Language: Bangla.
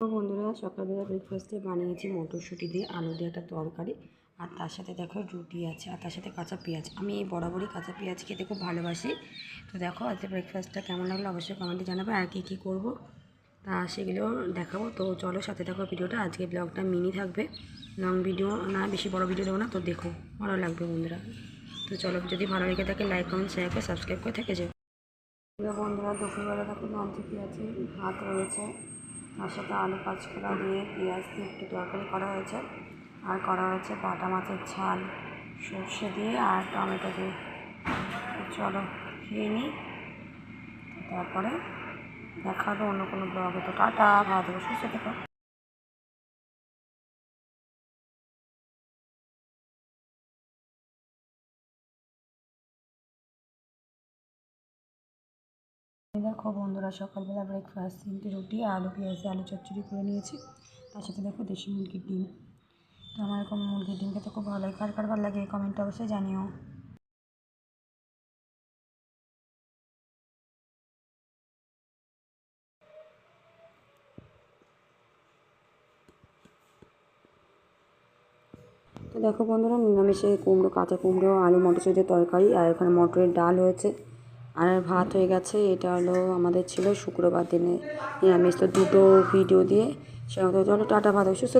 তো বন্ধুরা, সকালবেলা ব্রেকফাস্টে বানিয়েছি মটরশুঁটি দিয়ে আলু দিয়ে একটা তরকারি। আর তার সাথে দেখো রুটি আছে, আর তার সাথে কাঁচা পেঁয়াজ। আমি এই বরাবরই কাঁচা পেঁয়াজ খেতে খুব ভালোবাসি। তো দেখো আজকে ব্রেকফাস্টটা কেমন লাগল অবশ্যই কমেন্টে জানাবে, আর কী কী করব তা সেগুলো দেখাবো। তো চলো সাথে দেখো ভিডিওটা। আজকে ব্লগটা মিনি থাকবে। লং ভিডিও না, বেশি বড় ভিডিও দেবো না, তো দেখো। ভালো লাগবে বন্ধুরা। তো চলো যদি ভালো লেগে থাকে লাইক কমেন্ট শেয়ার করে সাবস্ক্রাইব করে থেকে যাও। বন্ধুরা, দুপুরবেলা দেখো লঞ্চ পেঁয়াজি ভাত রয়েছে। তার সাথে আলু কাঁচকলা দিয়ে পেঁয়াজ দিয়ে একটু তরকারি করা হয়েছে। আর করা হয়েছে বাটা মাছের ঝাল, সর্ষে দিয়ে আর টমেটো দিয়ে। চলো খেয়ে নিই তারপরে দেখা হবে অন্য কোনো ব্লগে। তো টাটা, ভালো থেকো, সুস্থ থেকো। দেখো বন্ধুরা, সকালবেলা ব্রেকফাস্ট তিনটে রুটি, আলু, পেঁয়াজ, আলু চচ্চড়ি করে নিয়েছি। তার সাথে দেখো দেশি মুরগির ডিম। তো আমার এরকম মুরগির ডিম খেতে খুব ভালো লাগে। কার কার লাগে কমেন্টে অবশ্যই জানিও। তো দেখো বন্ধুরা, নিরামিষে কুমড়ো, কাঁচা কুমড়ো, আলু, মটরশুঁটির তরকারি আর এখানে মটরের ডাল হয়েছে। আর ভাত হয়ে গেছে, এটা হলো আমাদের ছিল শুক্রবার দিনে নিরামিষ। তো দুটো ভিডিও দিয়ে সে চলো টাটা ভাত সুস্থ